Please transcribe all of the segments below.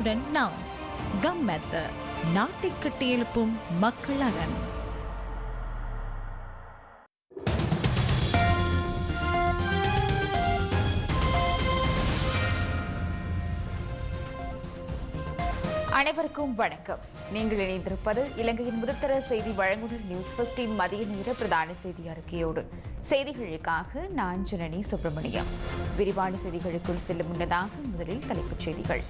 உடன் நாம் கம் மெத்த நாட்டை கட்டியெழுப்பும் மக்கள் அகன் அனைவருக்கும் வணக்கம். நீங்கள் இணைந்திருப்பது இலங்கையின் முதற்தர செய்தி வழங்குனர் நியூஸ் பஸ்டின் மதிய நேர பிரதான செய்தி அறிக்கையோடு. செய்திகளுக்காக நான் ஜனனி சுப்பிரமணியம். விரிவான செய்திகளுக்குள் செல்லும் முன்னதாக முதலில் தலைப்புச் செய்திகள்.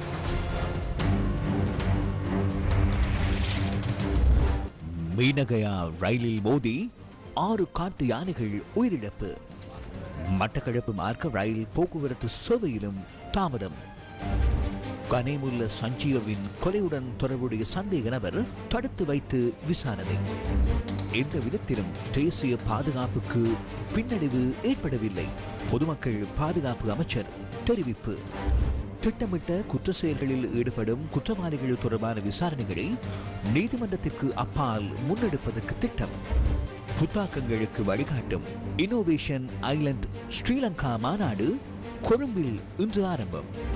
மீனகயா ரயிலில் மோதி ஆறு காட்டு யானைகள் உயிரிழப்பு. மட்டக்களப்பு மார்க்க ரயில் போக்குவரத்து சேவையிலும் தாமதம். கனேமுல்ல சஞ்சீவின் கொலையுடன் தொடர்புடைய சந்தேக நபர் தடுத்து வைத்து விசாரணை. எந்த விதத்திலும் தேசிய பாதுகாப்புக்கு பின்னடைவு ஏற்படவில்லை. பொதுமக்கள் பாதுகாப்பு அமைச்சர் தெரிவிப்பு. திட்டமிட்ட குற்ற செயல்களில் ஈடுபடும் குற்றவாளிகள் தொடர்பான விசாரணைகளை நீதிமன்றத்திற்கு அப்பால் முன்னெடுப்பதற்கு திட்டம். புத்தாக்கங்களுக்கு வழிகாட்டும் இன்னோவேஷன் ஐலண்ட் ஸ்ரீலங்கா மாநாடு கொழும்பில் இன்று ஆரம்பம்.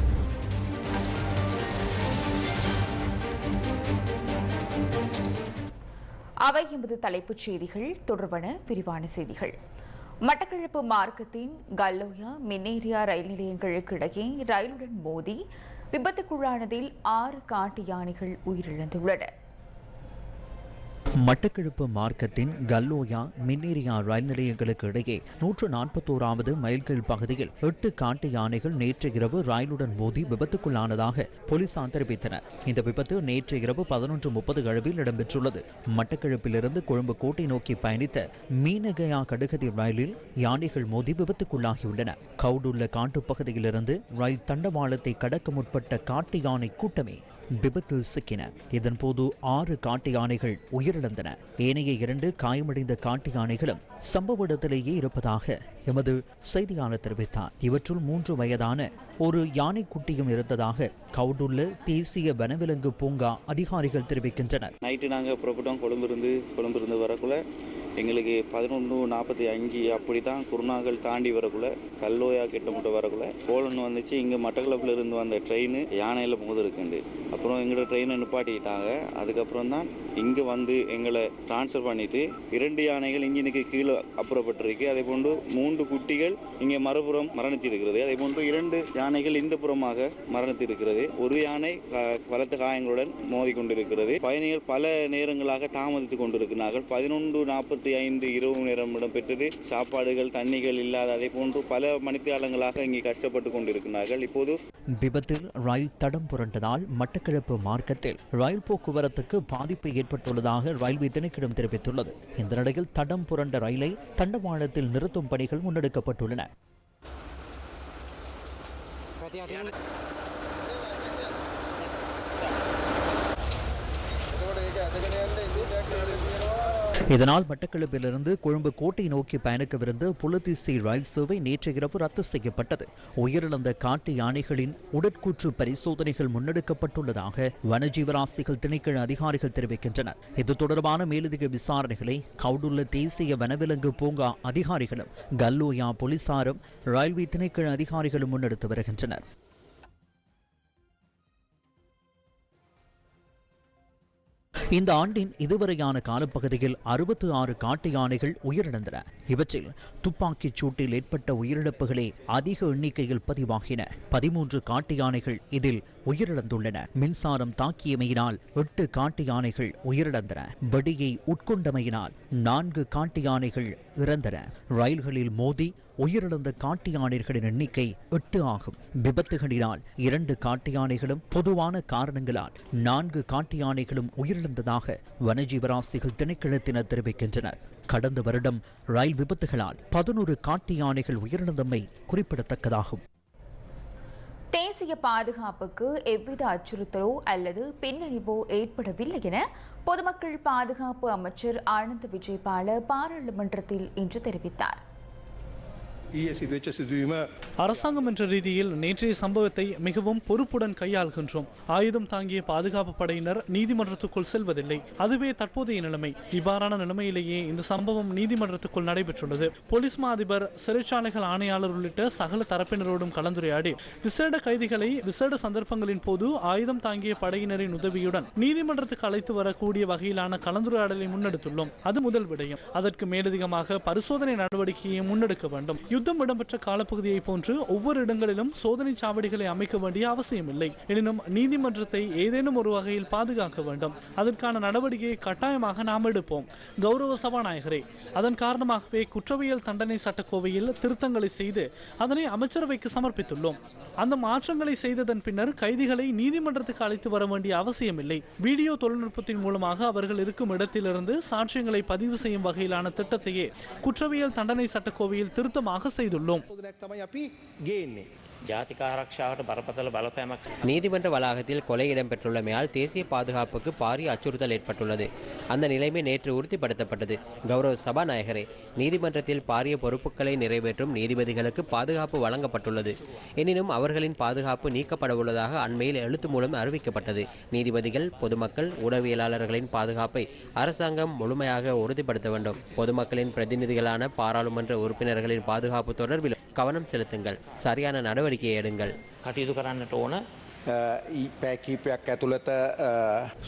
அவை எமது தலைப்புச் செய்திகள். தொடர்பான விரிவான செய்திகள். மட்டக்களப்பு மார்க்கத்தின் கல்லோயா மின்னேரியா ரயில் நிலையங்களுக்கு இடையே ரயிலுடன் மோதி விபத்துக்குள்ளானதில் ஆறு காட்டு யானைகள் உயிரிழந்துள்ளன. மட்டக்கிழப்பு மார்க்கத்தின் கல்லோயா மின்னேரியா ரயில் நிலையங்களுக்கு இடையே நூற்று நாற்பத்தோராவது மைல்கள் பகுதியில் எட்டு காட்டு யானைகள் நேற்று இரவு ரயிலுடன் மோதி விபத்துக்குள்ளானதாக போலீசார் தெரிவித்தனர். இந்த விபத்து நேற்று இரவு பதினொன்று முப்பது அளவில் இடம்பெற்றுள்ளது. மட்டக்கிழப்பிலிருந்து கொழும்பு கோட்டை நோக்கி பயணித்த மீனகயா கடுகதி ரயிலில் யானைகள் மோதி விபத்துக்குள்ளாகியுள்ளன. கவுடுள்ள காட்டுப்பகுதியிலிருந்து ரயில் தண்டவாளத்தை கடக்க முற்பட்ட காட்டு யானை கூட்டமே விபத்தில் சிக்கின. இதன்போது ஆறு காட்டு யானைகள் உயிரிழந்தன. ஏனைய இரண்டு காயமடைந்த காட்டு யானைகளும் சம்பவ இடத்திலேயே இருப்பதாக எமது செய்தியாளர் தெரிவித்தார். இவற்றுள் மூன்று வயதான ஒரு யானை குட்டியும் இருந்ததாக கவுடுள்ள தேசிய வனவிலங்கு பூங்கா அதிகாரிகள் தெரிவிக்கின்றனர். நைட்டு நாங்கள் புறப்பட்டோம். கொழும்பிருந்து கொழும்பிருந்து வரக்குள்ள எங்களுக்கு பதினொன்று நாற்பத்தி அஞ்சு அப்படி தான் குருநாகல் தாண்டி வரக்குள்ள கல்லோயா கிட்ட வரக்குள்ள. போலன் வந்துச்சு இங்கே மட்டக்களப்பில் இருந்து வந்த ட்ரெயின் யானையில் மோதிருக்குண்டு அப்புறம் எங்களோட ட்ரெயினை நிப்பாட்டிட்டாங்க. அதுக்கப்புறம் தான் இங்கே வந்து எங்களை ட்ரான்ஸ்ஃபர் பண்ணிட்டு இரண்டு யானைகள் இன்ஜினுக்கு கீழே அப்புறப்பட்டிருக்கு. அதே போன்று மூன்று குட்டிகள் இங்கே மறுபுறம் மரணித்திருக்கிறது. அதே போன்று இரண்டு யானைகள் இந்த புறமாக மரணித்திருக்கிறது. ஒரு யானை க- பலத்த காயங்களுடன் மோதி கொண்டிருக்கிறது பயணிகள் பல நேரங்களாக தாமதித்துக் கொண்டிருக்கிறார்கள். பதினொன்று நாற்பத்தி ஐந்து இரவு நேரம் இடம்பெற்றது. சாப்பாடுகள் தண்ணிகள் இல்லாத அதே போன்று பல மணித்தியாலங்களாக இங்கே கஷ்டப்பட்டு கொண்டிருக்கிறார்கள். இப்போது விபத்தில் ரயில் தடம் புரண்டதால் மட்டக்கிழப்பு மார்க்கத்தில் ரயில் போக்குவரத்துக்கு பாதிப்பு ஏற்பட்டுள்ளதாக ரயில்வே திணைக்கிடம் தெரிவித்துள்ளது. இந்த நிலையில் தடம் புரண்ட ரயிலை தண்டவாளத்தில் நிறுத்தும் பணிகள் முன்னெடுக்கப்பட்டுள்ளன. இதனால் மட்டக்களப்பிலிருந்து கொழும்பு கோட்டை நோக்கி பயணிக்கவிருந்த புலதிசை ரயில் சேவை நேற்று இரவு ரத்து செய்யப்பட்டது. உயிரிழந்த காட்டு யானைகளின் உடற்கூற்று பரிசோதனைகள் முன்னெடுக்கப்பட்டுள்ளதாக வனஜீவராசிகள் திணைக்கள அதிகாரிகள் தெரிவிக்கின்றனர். இது தொடர்பான மேலதிக விசாரணைகளை கவுடுள்ள தேசிய வனவிலங்கு பூங்கா அதிகாரிகளும் கல்லோயா போலீசாரும் ரயில்வே திணைக்கள அதிகாரிகளும் முன்னெடுத்து வருகின்றனர். இந்த ஆண்டின் இதுவரையான காலப்பகுதியில் அறுபத்து ஆறு காட்டு யானைகள் உயிரிழந்தன. இவற்றில் துப்பாக்கிச் சூட்டில் ஏற்பட்ட உயிரிழப்புகளே அதிக எண்ணிக்கையில் பதிவாகின. பதிமூன்று காட்டு யானைகள் இதில் உயிரிழந்துள்ளன. மின்சாரம் தாக்கியமையினால் எட்டு காட்டு யானைகள் உயிரிழந்தன. வெடியை உட்கொண்டமையினால் நான்கு காட்டு யானைகள் இறந்தன. ரயில்களில் மோதி உயிரிழந்த காட்டு யானைகளின் எண்ணிக்கை எட்டு ஆகும். விபத்துகளினால் இரண்டு காட்டு யானைகளும் பொதுவான காரணங்களால் நான்கு காட்டு யானைகளும் உயிரிழந்ததாக வனஜீவராசிகள் திணைக்களத்தினர் தெரிவிக்கின்றனர். கடந்த வருடம் ரயில் விபத்துகளால் பதினோரு காட்டு யானைகள் உயிரிழந்தமை குறிப்பிடத்தக்கதாகும். தேசிய பாதுகாப்புக்கு எவ்வித அச்சுறுத்தலோ அல்லது பின்னணிவோ ஏற்படவில்லை என பொதுமக்கள் பாதுகாப்பு அமைச்சர் ஆனந்த் விஜயபால பாராளுமன்றத்தில் இன்று தெரிவித்தார். அரசாங்கம் என்ற ரீதியில் நேற்றைய சம்பவத்தை மிகவும் பொறுப்புடன் கையாள்கின்றோம். ஆயுதம் தாங்கிய பாதுகாப்பு படையினர் நீதிமன்றத்துக்குள் செல்வதில்லை. அதுவே தற்போதைய நிலைமை. இவ்வாறான நிலைமையிலேயே இந்த சம்பவம் நீதிமன்றத்துக்குள் நடைபெற்றுள்ளது. போலீஸ் மா அதிபர் சிறைச்சாலைகள் ஆணையாளர் உள்ளிட்ட சகல தரப்பினரோடும் கலந்துரையாடி விசேட கைதிகளை விசேட சந்தர்ப்பங்களின் போது ஆயுதம் தாங்கிய படையினரின் உதவியுடன் நீதிமன்றத்துக்கு அழைத்து வரக்கூடிய வகையிலான கலந்துரையாடலை முன்னெடுத்துள்ளோம். அது முதல் விடயம். அதற்கு மேலதிகமாக பரிசோதனை நடவடிக்கையை முன்னெடுக்க வேண்டும். யுத்தம் இடம்பெற்ற காலப்பகுதியை போன்று ஒவ்வொரு இடங்களிலும் சோதனை சாவடிகளை அமைக்க வேண்டிய அவசியமில்லை எனினும் நீதிமன்றத்தை ஏதேனும் ஒரு வகையில் பாதுகாக்க வேண்டும். அதற்கான நடவடிக்கையை கட்டாயமாக நாம் எடுப்போம். கௌரவ சபாநாயகரே அதன் காரணமாகவே குற்றவியல் தண்டனை சட்டக்கோவையில் திருத்தங்களை செய்து அதனை அமைச்சரவைக்கு சமர்ப்பித்துள்ளோம். அந்த மாற்றங்களை செய்ததன் பின்னர் கைதிகளை நீதிமன்றத்துக்கு அழைத்து வர வேண்டிய அவசியமில்லை வீடியோ தொழில்நுட்பத்தின் மூலமாக அவர்கள் இருக்கும் இடத்திலிருந்து சாட்சியங்களை பதிவு செய்யும் வகையிலான திட்டத்தையே குற்றவியல் தண்டனை சட்டக்கோவையில் திருத்தமாக செய்துள்ளோம். ஜாதிகாரக்ஷாවට பரபதல் பலப்பேமக் நீதிமன்ற வளாகத்தில் கொலை இடம்பெற்றுள்ளமையால் தேசிய பாதுகாப்புக்கு பாரிய அச்சுறுத்தல் ஏற்பட்டுள்ளது. அந்த நிலைமை நேற்று உறுதிப்படுத்தப்பட்டது. கௌரவ சபாநாயகரே நீதிமன்றத்தில் பாரிய பொறுப்புகளை நிறைவேற்றும் நீதிபதிகளுக்கு பாதுகாப்பு வழங்கப்பட்டுள்ளது. எனினும் அவர்களின் பாதுகாப்பு நீக்கப்பட உள்ளதாக அண்மையில் எழுத்து மூலம் அறிவிக்கப்பட்டது. நீதிபதிகள் பொதுமக்கள் ஊடகவியலாளர்களின் பாதுகாப்பை அரசாங்கம் முழுமையாக உறுதிப்படுத்த வேண்டும். பொதுமக்களின் பிரதிநிதிகளான பாராளுமன்ற உறுப்பினர்களின் பாதுகாப்பு தொடர்பில் கவனம் செலுத்துங்கள். சரியான நடவடிக்கை நடவடிக்கையை எடுங்கள் කටයුතු කරන්නට ඕන පෑ කීපයක් ඇතුළත අ,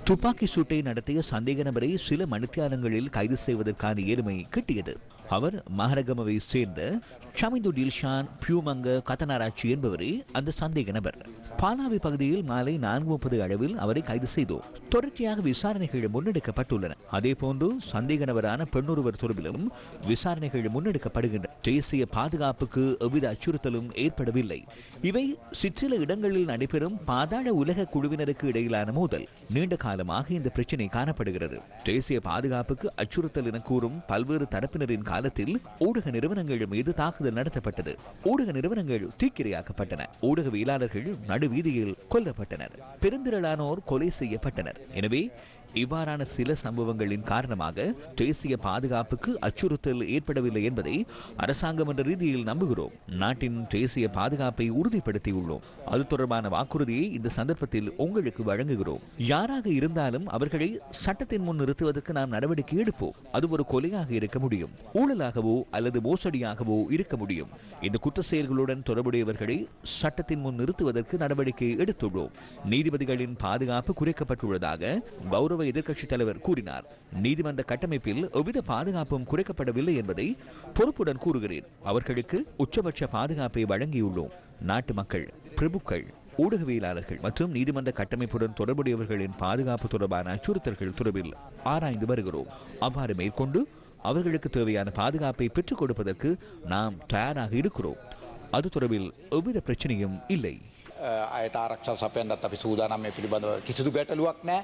துப்பாக்கி சூட்டை நடத்திய சந்தேக நபரை சில மணித்தியாலங்களில் கைது செய்வதற்கான ஏழ்மை கிட்டியது அவர் மகரகமவை சேர்ந்த ஷமிந்து டில்ஷான் பியூமங்க கத்தனாராட்சி என்பவரே அந்த சந்தேக நபர். பாலாவி பகுதியில் மாலை நான்கு முப்பது அளவில் அவரை கைது செய்தோம். தொடர்ச்சியாக விசாரணைகள் முன்னெடுக்கப்பட்டுள்ளன. அதே போன்று சந்தேக நபரான பெண்ணொருவர் தொடர்பிலும் விசாரணைகள் முன்னெடுக்கப்படுகின்றன. தேசிய பாதுகாப்புக்கு எவ்வித அச்சுறுத்தலும் ஏற்படவில்லை. இவை சிற்றில இடங்களில் நடைபெறும் பாதாள உலக குழுவினருக்கு இடையிலான மோதல். நீண்ட காலமாக இந்த பிரச்சினை காணப்படுகிறது. தேசிய பாதுகாப்புக்கு அச்சுறுத்தல் என கூறும் பல்வேறு தரப்பினரின் காலத்தில் ஊடக நிறுவனங்கள் மீது தாக்குதல் நடத்தப்பட்டது. ஊடக நிறுவனங்கள் தீக்கிரையாக்கப்பட்டன. ஊடகவியலாளர்கள் நடுவீதியில் கொல்லப்பட்டனர். பெருந்திரளானோர் கொலை செய்யப்பட்டனர். எனவே இவ்வாறான சில சம்பவங்களின் காரணமாக தேசிய பாதுகாப்புக்கு அச்சுறுத்தல் ஏற்படவில்லை என்பதை அரசாங்கம் என்ற ரீதியில் நம்புகிறோம். நாட்டின் தேசிய பாதுகாப்பை உறுதிப்படுத்தியுள்ளோம். அது தொடர்பான வாக்குறுதியை இந்த சந்தர்ப்பத்தில் உங்களுக்கு வழங்குகிறோம். யாராக இருந்தாலும் அவர்களை சட்டத்தின் முன் நிறுத்துவதற்கு நாம் நடவடிக்கை எடுப்போம். அது ஒரு கொலையாக இருக்க முடியும். ஊழலாகவோ அல்லது மோசடியாகவோ இருக்க முடியும். இந்த குற்ற செயல்களுடன் தொடர்புடையவர்களை சட்டத்தின் முன் நிறுத்துவதற்கு நடவடிக்கை எடுத்துள்ளோம். நீதிபதிகளின் பாதுகாப்பு குறைக்கப்பட்டுள்ளதாக கௌரவ எதிர்க்கட்சித் தலைவர் கூறினார் நீதிமன்ற கட்டமைப்பில் எவ்வித பாதுகாப்பும் குறைக்கப்படவில்லை என்பதை பொறுப்புடன் கூறுகிறேன் அவர்களுக்கு உச்சபட்ச பாதுகாப்பை வழங்கியுள்ளோம் நாட்டு மக்கள் பிரபுக்கள் ஊடகவியலாளர்கள் மற்றும் நீதிமன்ற கட்டமைப்புடன் தொடர்புடையவர்களின் பாதுகாப்பு தொடர்பான அச்சுறுத்தல்கள் தொடர்பில் ஆராய்ந்து வருகிறோம் அவ்வாறு மேற்கொண்டு அவர்களுக்கு தேவையான பாதுகாப்பை பெற்றுக் கொடுப்பதற்கு நாம் தயாராக இருக்கிறோம் அது தொடர்பில் எவ்வித பிரச்சனையும் இல்லை අ, අයට ආරක්ෂා සපයන්නත් අපි සූදානම් මේ පිළිබඳව කිසිදු ගැටලුවක් නෑ.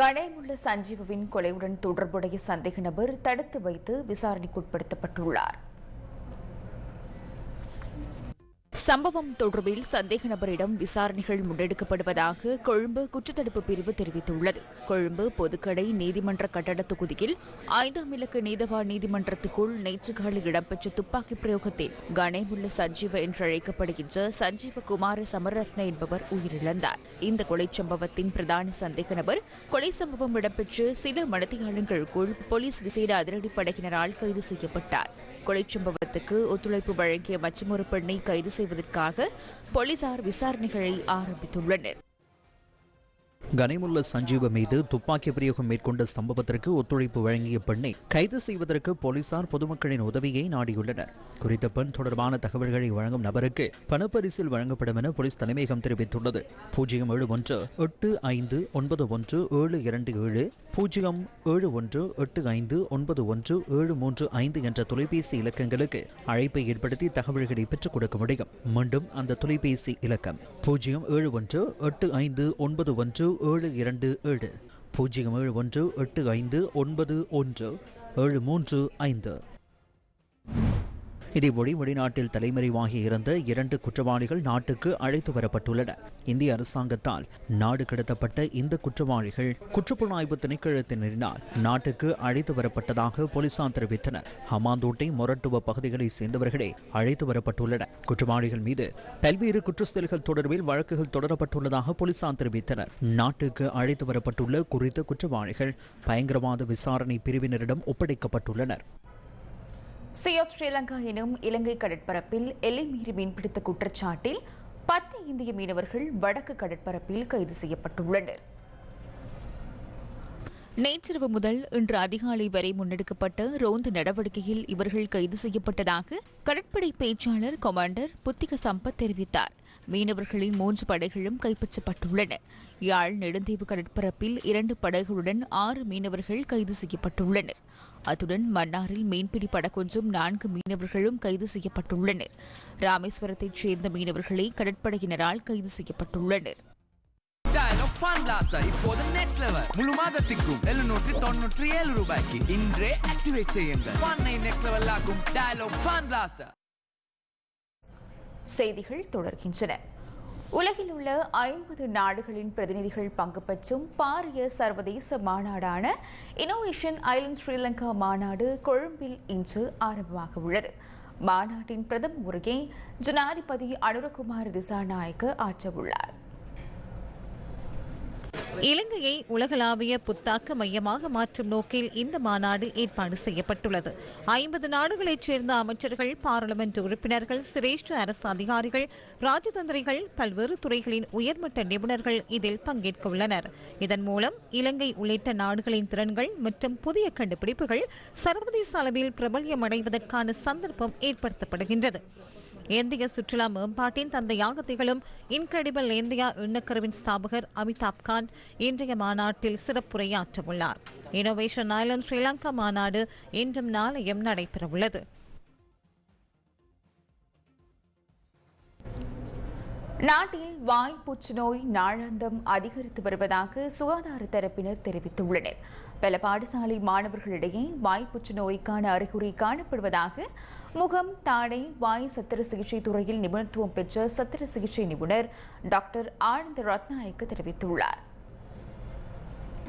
கணேமுள்ள சஞ்சீவுவின் கொலையுடன் தொடர்புடைய சந்தேக நபர் தடுத்து வைத்து விசாரணைக்குட்படுத்தப்பட்டுள்ளார் சம்பவம் தொடர்பில் சந்தேக நபரிடம் விசாரணைகள் முன்னெடுக்கப்படுவதாக கொழும்பு குற்றத்தடுப்பு பிரிவு தெரிவித்துள்ளது. கொழும்பு பொதுக்கடை நீதிமன்ற கட்டட தொகுதியில் ஐந்தாம் இலக்க நீதவா நீதிமன்றத்துக்குள் நேற்று காலை இடம்பெற்ற துப்பாக்கி பிரயோகத்தில் கணேமுள்ள சஞ்சீவ என்று அழைக்கப்படுகின்ற சஞ்சீவ குமார சமரத்ன என்பவர் உயிரிழந்தார். இந்த கொலை சம்பவத்தின் பிரதான சந்தேக நபர் கொலை சம்பவம் இடம்பெற்று சில மணித்தியாலங்களுக்குள் போலீஸ் விசேட அதிரடிப்படையினரால் கைது செய்யப்பட்டார். கொலை சம்பவத்துக்கு ஒத்துழைப்பு வழங்கிய மற்றொரு பெண்ணை கைது செய்வதற்காக போலீசார் விசாரணைகளை ஆரம்பித்துள்ளனர். கனிமுல்ல சஞ்சீவ மீது துப்பாக்கி பிரயோகம் மேற்கொண்ட சம்பவத்திற்கு ஒத்துழைப்பு வழங்கிய பெண்ணை கைது செய்வதற்கு போலீசார் பொதுமக்களின் உதவியை நாடியுள்ளனர். குறித்த பெண் தொடர்பான தகவல்களை வழங்கும் நபருக்கு பணப்பரிசில் வழங்கப்படும் என போலீஸ் தலைமையகம் தெரிவித்துள்ளது. பூஜ்ஜியம் ஏழு ஒன்று எட்டு ஐந்து ஒன்பது ஒன்று ஏழு இரண்டு ஏழு பூஜ்ஜியம் ஏழு ஒன்று எட்டு ஐந்து ஒன்பது ஒன்று ஏழு மூன்று ஐந்து என்ற தொலைபேசி இலக்கங்களுக்கு அழைப்பை ஏற்படுத்தி தகவல்களை பெற்றுக் கொடுக்க முடியும். மீண்டும் அந்த தொலைபேசி இலக்கம் பூஜ்ஜியம் ஏழு ஒன்று எட்டு ஐந்து ஒன்பது ஒன்று ஏழு இரண்டு ஏழு பூஜ்ஜியம் ஏழு ஒன்று எட்டு ஐந்து ஒன்பது ஒன்று ஏழு மூன்று ஐந்து. இதேவழி வெளிநாட்டில் தலைமறைவாகி இருந்த இரண்டு குற்றவாளிகள் நாட்டுக்கு அழைத்து வரப்பட்டுள்ளனர் இந்திய அரசாங்கத்தால் நாடு கடத்தப்பட்ட இந்த குற்றவாளிகள் குற்றப்புலனாய்வு திணைக்களத்தினரினால் நாட்டுக்கு அழைத்து வரப்பட்டதாக போலீசார் தெரிவித்தனர். ஹமாந்தோட்டை மொரட்டுவ பகுதிகளைச் சேர்ந்தவர்களே அழைத்து வரப்பட்டுள்ளனர். குற்றவாளிகள் மீது பல்வேறு குற்றச்செயல்கள் தொடர்பில் வழக்குகள் தொடரப்பட்டுள்ளதாக போலீசார் தெரிவித்தனர். நாட்டுக்கு அழைத்து வரப்பட்டுள்ள குறித்த குற்றவாளிகள் பயங்கரவாத விசாரணை பிரிவினரிடம் ஒப்படைக்கப்பட்டுள்ளனர். சி ஆஃப் ஸ்ரீலங்கா எனும் இலங்கை கடற்பரப்பில் எல்லை மீறி மீன்பிடித்த குற்றச்சாட்டில் பத்து இந்திய மீனவர்கள் வடக்கு கடற்பரப்பில் கைது செய்யப்பட்டுள்ளனர். நேற்றிரவு முதல் இன்று அதிகாலை வரை முன்னெடுக்கப்பட்ட ரோந்து நடவடிக்கையில் இவர்கள் கைது செய்யப்பட்டதாக கடற்படை பேச்சாளர் கமாண்டர் புத்திக சம்பத் தெரிவித்தார். மீனவர்களின் மூன்று படகுகளும் கைப்பற்றப்பட்டுள்ளன. யாழ் நெடுந்தீவு கடற்பரப்பில் இரண்டு படகுகளுடன் ஆறு மீனவர்கள் கைது செய்யப்பட்டுள்ளனர். அத்துடன் மன்னாரில் மீன்பிடி படகொன்றும் நான்கு மீனவர்களும் கைது செய்யப்பட்டுள்ளனர். ராமேஸ்வரத்தைச் சேர்ந்த மீனவர்களே கடற்படையினரால் கைது செய்யப்பட்டுள்ளனர். முழு மாதத்திற்கும் எழுநூற்றி தொண்ணூற்றி ஏழு ரூபாய்க்கு இன்றே ஆக்டிவேட் செய்யுங்கள் செய்திகள் தொடர்கின்றன. உலகில் உள்ள ஐம்பது நாடுகளின் பிரதிநிதிகள் பங்கு பெற்றும் பாரிய சர்வதேச மாநாடான இனோவேஷன் ஐலண்ட் ஸ்ரீலங்கா மாநாடு கொழும்பில் இன்று ஆரம்பமாக உள்ளது. மாநாட்டின் பிரதம உரையை ஜனாதிபதி அனுரகுமார் திசாநாயக்க ஆற்றவுள்ளார். இலங்கையை உலகளாவிய புத்தாக்க மையமாக மாற்றும் நோக்கில் இந்த மாநாடு ஏற்பாடு செய்யப்பட்டுள்ளது. ஐம்பது நாடுகளைச் சேர்ந்த அமைச்சர்கள் பாராளுமன்ற உறுப்பினர்கள் சிரேஷ்ட அரசு அதிகாரிகள் ராஜதந்திரிகள் பல்வேறு துறைகளின் உயர்மட்ட நிபுணர்கள் இதில் பங்கேற்க உள்ளனர். இதன் மூலம் இலங்கை உள்ளிட்ட நாடுகளின் திறன்கள் மற்றும் புதிய கண்டுபிடிப்புகள் சர்வதேச அளவில் பிரபல்யமடைவதற்கான சந்தர்ப்பம் ஏற்படுத்தப்படுகின்றது. இந்திய சுற்றுலா மேம்பாட்டின் தந்தையாக திகழும் இன்கிரெடிபிள் இந்தியா எண்ணக்கருவின் ஸ்தாபகர் அமிதாப் கான் இன்றைய மாநாட்டில் சிறப்புரையாற்றவுள்ளார். இனோவேஷன் ஐலண்ட் ஸ்ரீலங்கா மாநாடு இன்றும் நாளையும் நடைபெறவுள்ளது. நாட்டில் வாய் புற்றுநோய் நாளாந்தம் அதிகரித்து வருவதாக சுகாதார தரப்பினர் தெரிவித்துள்ளனர். பல பாடசாலை மாணவர்களிடையே வாய் புற்றுநோய்க்கான அறிகுறி காணப்படுவதாக முகம் தாடை வாய் சத்திர சிகிச்சை துறையில் நிபுணத்துவம் பெற்ற சத்திர சிகிச்சை நிபுணர் டாக்டர் ஆனந்த் ரத்நாயக்கு தெரிவித்துள்ளார்.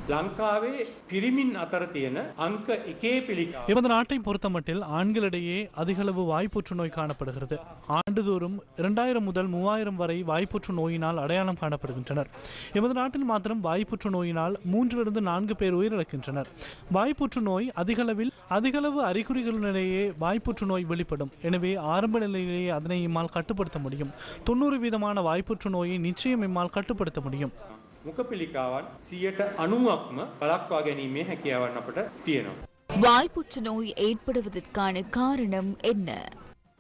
ලංකාවේ පිරිමින් අතර තියෙන අංක එකේ පිළිකා எமது நாட்டை பொறுத்தமட்டில் ஆண்களிடையே அதிகளவு வாய்ப்புற்று நோய் காணப்படுகிறது ஆண்டுதோறும் இரண்டாயிரம் முதல் மூவாயிரம் வரை வாய்ப்புற்று நோயினால் அடையாளம் காணப்படுகின்றனர் எமது நாட்டில் மாத்திரம் வாய்ப்புற்று நோயினால் மூன்றிலிருந்து நான்கு பேர் உயிரிழக்கின்றனர் வாய்ப்புற்று நோய் அதிகளவில் அதிகளவு அறிகுறிகளிடையே வாய்ப்புற்று நோய் வெளிப்படும் எனவே ஆரம்ப நிலையிலேயே அதனை இம்மால் கட்டுப்படுத்த முடியும் தொண்ணூறு வீதமான வாய்ப்புற்று நோயை நிச்சயம் இம்மால் கட்டுப்படுத்த முடியும் මුඛපිළිකාවන් සියයට අනුවක්ම බලක්වා ගැනීමේ හැකියාවන් අපට තියෙනවා. வாய்ப்புற்று நோய் ஏற்படுவதற்கான காரணம் என்ன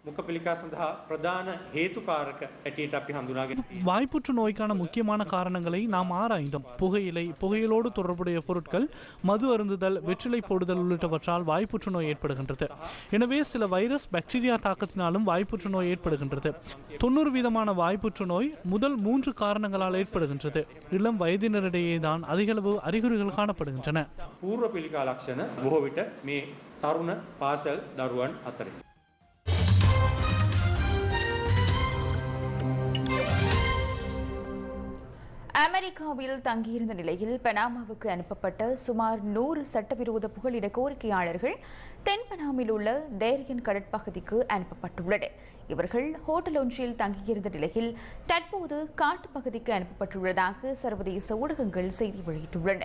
මුඛපිළිකා සඳහා ප්‍රධාන හේතුකාරක ඇටියට අපි හඳුනාගෙන තියෙනවා. வாய்ப்புற்று நோய்க்கான முக்கியமான காரணங்களை நாம் ஆராய்ந்தோம் புகையிலை புகையிலோடு தொடர்புடைய பொருட்கள் மது அருந்துதல் வெற்றிலை போடுதல் உள்ளிட்டவற்றால் வாய்ப்புற்று நோய் ஏற்படுகின்றது எனவே சில வைரஸ் பாக்டீரியா தாக்கத்தினாலும் வாய்ப்புற்று நோய் ஏற்படுகின்றது தொண்ணூறு வீதமான வாய்ப்புற்று நோய் முதல் மூன்று காரணங்களால் ஏற்படுகின்றது இளம் வயதினரிடையே தான் அதிகளவு அறிகுறிகள் காணப்படுகின்றன පූර්ව පිළිකා ලක්ෂණ බොහෝ විට මේ තරුණ පාසල් දරුවන් அமெரிக்காவில் தங்கியிருந்த நிலையில் பனாமாவுக்கு அனுப்பப்பட்ட சுமார் நூறு சட்டவிரோத புகலிட கோரிக்கையாளர்கள் தென் பனாமில் உள்ள தேரியன் கடற்பகுதிக்கு அனுப்பப்பட்டுள்ளனர். இவர்கள் ஹோட்டல் ஒன்றில் தங்கியிருந்த நிலையில் தற்போது காட்டுப்பகுதிக்கு அனுப்பப்பட்டுள்ளதாக சர்வதேச ஊடகங்கள் செய்தி வெளியிட்டுள்ளன.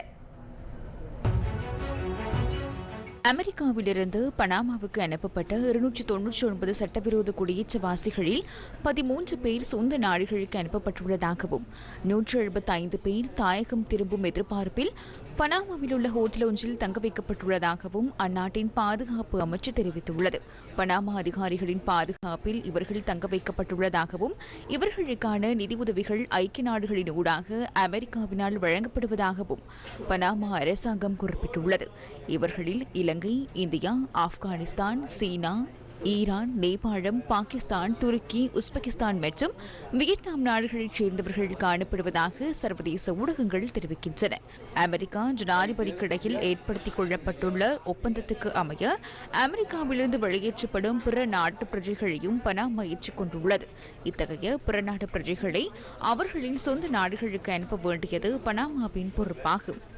அமெரிக்காவிலிருந்து பனாமாவுக்கு அனுப்பப்பட்ட இருநூற்றி தொன்னூற்றி ஒன்பது சட்டவிரோத குடியேற்றவாசிகளில் பதிமூன்று பேர் சொந்த நாடுகளுக்கு அனுப்பப்பட்டுள்ளதாகவும் நூற்று எழுபத்தைந்து பேர் தாயகம் திரும்பும் எதிர்பார்ப்பில் பனாமாவில் உள்ள ஹோட்டல் ஒன்றில் தங்க வைக்கப்பட்டுள்ளதாகவும் அந்நாட்டின் பாதுகாப்பு அமைச்சு தெரிவித்துள்ளது. பனாமா அதிகாரிகளின் பாதுகாப்பில் இவர்கள் தங்க வைக்கப்பட்டுள்ளதாகவும் இவர்களுக்கான நிதி உதவிகள் ஐக்கிய நாடுகளின் ஊடாக அமெரிக்காவினால் வழங்கப்படுவதாகவும் பனாமா அரசாங்கம் குறிப்பிட்டுள்ளது. இவர்களில் Ilangai India Afghanistan China Iran நேபாளம் பாகிஸ்தான் துருக்கி உஸ்பெகிஸ்தான் மற்றும் வியட்நாம் நாடுகளைச் சேர்ந்தவர்கள் காணப்படுவதாக சர்வதேச ஊடகங்கள் தெரிவிக்கின்றன. அமெரிக்கா ஜனாதிபதிக்கிடையில் ஏற்படுத்திக் கொள்ளப்பட்டுள்ள ஒப்பந்தத்துக்கு அமைய அமெரிக்காவிலிருந்து வெளியேற்றப்படும் பிற நாட்டு பிரஜைகளையும் பனாமா ஏற்றுக்கொண்டுள்ளது இத்தகைய பிற நாட்டு பிரஜைகளை அவர்களின் சொந்த நாடுகளுக்கு அனுப்ப வேண்டியது பனாமாவின் பொறுப்பாகும்.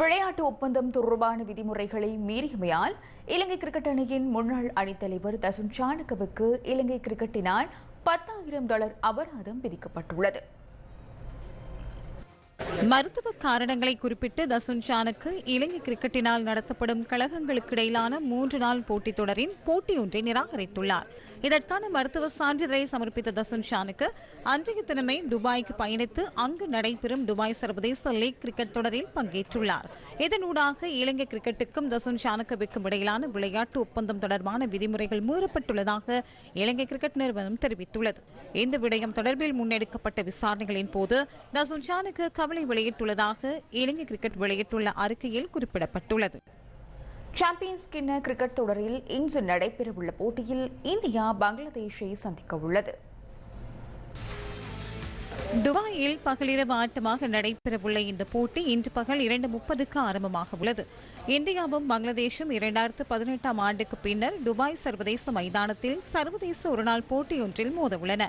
விளையாட்டு ஒப்பந்தம் தொடர்பான விதிமுறைகளை மீறியமையால் இலங்கை கிரிக்கெட் அணியின் முன்னாள் அணித்தலைவர் தசுன் சானுக்கவுக்கு இலங்கை கிரிக்கெட்டினால் பத்தாயிரம் டாலர் அபராதம் விதிக்கப்பட்டுள்ளது. மருத்துவ காரணங்களை குறிப்பிட்டு தசுன் சானுக்கு இலங்கை கிரிக்கெட்டினால் நடத்தப்படும் கழகங்களுக்கு இடையிலான மூன்று நாள் போட்டித் தொடரின் போட்டி ஒன்றை நிராகரித்துள்ளார். இதற்கான மருத்துவ சான்றிதழை சமர்ப்பித்த தசுன் ஷானுக்கு அன்றைய தினமே துபாய்க்கு பயணித்து அங்கு நடைபெறும் துபாய் சர்வதேச லீக் கிரிக்கெட் தொடரில் பங்கேற்றுள்ளார். இதனூடாக இலங்கை கிரிக்கெட்டுக்கும் தசுன் ஷானுக்குவிற்கும் இடையிலான விளையாட்டு ஒப்பந்தம் தொடர்பான விதிமுறைகள் மீறப்பட்டுள்ளதாக இலங்கை கிரிக்கெட் நிறுவனம் தெரிவித்துள்ளது. இந்த விடயம் தொடர்பில் முன்னெடுக்கப்பட்ட விசாரணைகளின் போது தசுன் கவலை கவலை வெளியிட்டுள்ளதாக இலங்கை கிரிக்கெட் வெளியிட்டுள்ள அறிக்கையில் குறிப்பிடப்பட்டுள்ளது. சாம்பியன்ஸ் கிண்ண கிரிக்கெட் தொடரில் இன்று நடைபெறவுள்ள போட்டியில் இந்தியா பங்களாதேஷை சந்திக்க உள்ளது. துபாயில் பகலிரவு ஆட்டமாக நடைபெறவுள்ள இந்த போட்டி இன்று பகல் இரண்டு முப்பதுக்கு ஆரம்பமாக உள்ளது. இந்தியாவும் பங்களாதேஷும் இரண்டாயிரத்து பதினெட்டாம் ஆண்டுக்கு பின்னர் துபாய் சர்வதேச மைதானத்தில் சர்வதேச ஒருநாள் போட்டியொன்றில் மோதவுள்ளன.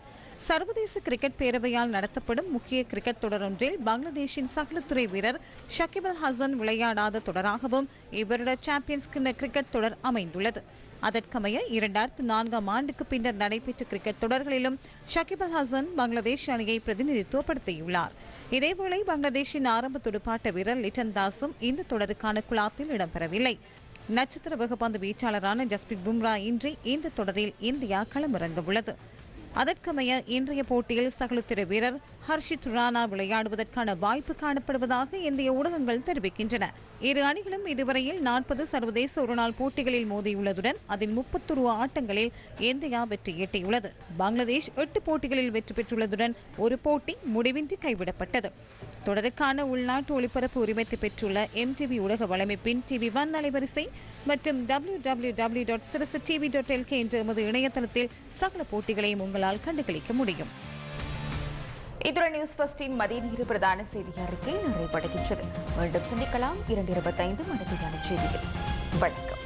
சர்வதேச கிரிக்கெட் பேரவையால் நடத்தப்படும் முக்கிய கிரிக்கெட் தொடரொன்றில் பங்களாதேஷின் சகலத்துறை வீரர் ஷகிப் அல் ஹசன் விளையாடாத தொடராகவும் இவ்வருட சாம்பியன்ஸ் கிண்ண கிரிக்கெட் தொடர் அமைந்துள்ளது. அதற்கமைய இரண்டாயிரத்து நான்காம் ஆண்டுக்கு பின்னர் நடைபெற்ற கிரிக்கெட் தொடர்களிலும் ஷகிப் அல் ஹசன் பங்களாதேஷ் அணியை பிரதிநிதித்துவப்படுத்தியுள்ளார். இதேவேளை பங்களாதேஷின் ஆரம்ப துடுப்பாட்ட வீரர் லிட்டன் தாஸும் இந்த தொடருக்கான குழாத்தில் இடம்பெறவில்லை. நட்சத்திர வகுப்பந்து வீச்சாளரான ஜஸ்பிரித் பும்ரா இன்றி இந்த தொடரில் இந்தியா களமிறங்க உள்ளது. அதற்கமைய இன்றைய போட்டியில் சகலுத்திர வீரர் ஹர்ஷித் ராணா விளையாடுவதற்கான வாய்ப்பு காணப்படுவதாக இந்திய ஊடகங்கள் தெரிவிக்கின்றன. இரு அணிகளும் இதுவரையில் நாற்பது சர்வதேச ஒருநாள் போட்டிகளில் மோதியுள்ளதுடன் அதில் முப்பத்தொரு ஆட்டங்களில் இந்தியா வெற்றி ஈட்டியுள்ளது பங்களாதேஷ் எட்டு போட்டிகளில் வெற்றி பெற்றுள்ளதுடன் ஒரு போட்டி முடிவின்றி கைவிடப்பட்டது. தொடருக்கான உள்நாட்டு ஒளிபரப்பு உரிமத்தை பெற்றுள்ள எம்டிவி ஊடக வலைமைப்பின் டிவி ஒன் அலைவரிசை மற்றும் W W W dot Sirasa TV dot LK என்ற எமது இணையதளத்தில் சகல போட்டிகளையும் உங்களால் கண்டுகளிக்க முடியும். இத்துடன் நியூஸ் பஸ்டின் மதிய நேர பிரதான செய்தி அறிக்கை நிறைவடைகின்றது மீண்டும் சந்திக்கலாம். இரண்டு இருபத்தைந்து மணிக்கான செய்திகள் வணக்கம்.